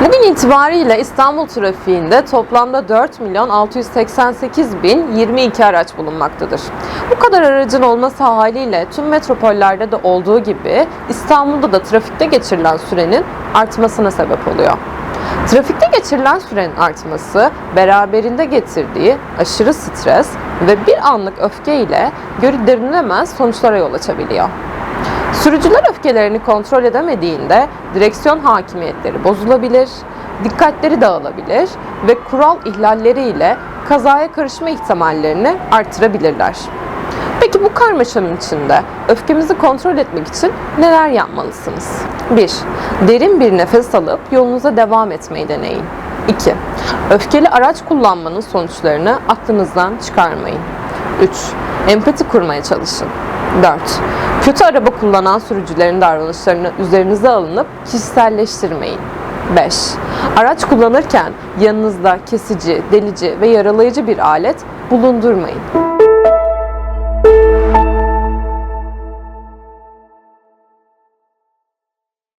Bugün itibariyle İstanbul trafiğinde toplamda 4 milyon 688 bin 22 araç bulunmaktadır. Bu kadar aracın olması haliyle tüm metropollerde de olduğu gibi İstanbul'da da trafikte geçirilen sürenin artmasına sebep oluyor. Trafikte geçirilen sürenin artması beraberinde getirdiği aşırı stres ve bir anlık öfke ile göründürülemez sonuçlara yol açabiliyor. Sürücüler öfkelerini kontrol edemediğinde direksiyon hakimiyetleri bozulabilir, dikkatleri dağılabilir ve kural ihlalleriyle kazaya karışma ihtimallerini artırabilirler. Peki bu karmaşanın içinde öfkemizi kontrol etmek için neler yapmalısınız? 1. Derin bir nefes alıp yolunuza devam etmeyi deneyin. 2. Öfkeli araç kullanmanın sonuçlarını aklınızdan çıkarmayın. 3. Empati kurmaya çalışın. 4. Kötü araba kullanan sürücülerin davranışlarını üzerinize alınıp kişiselleştirmeyin. 5. Araç kullanırken yanınızda kesici, delici ve yaralayıcı bir alet bulundurmayın.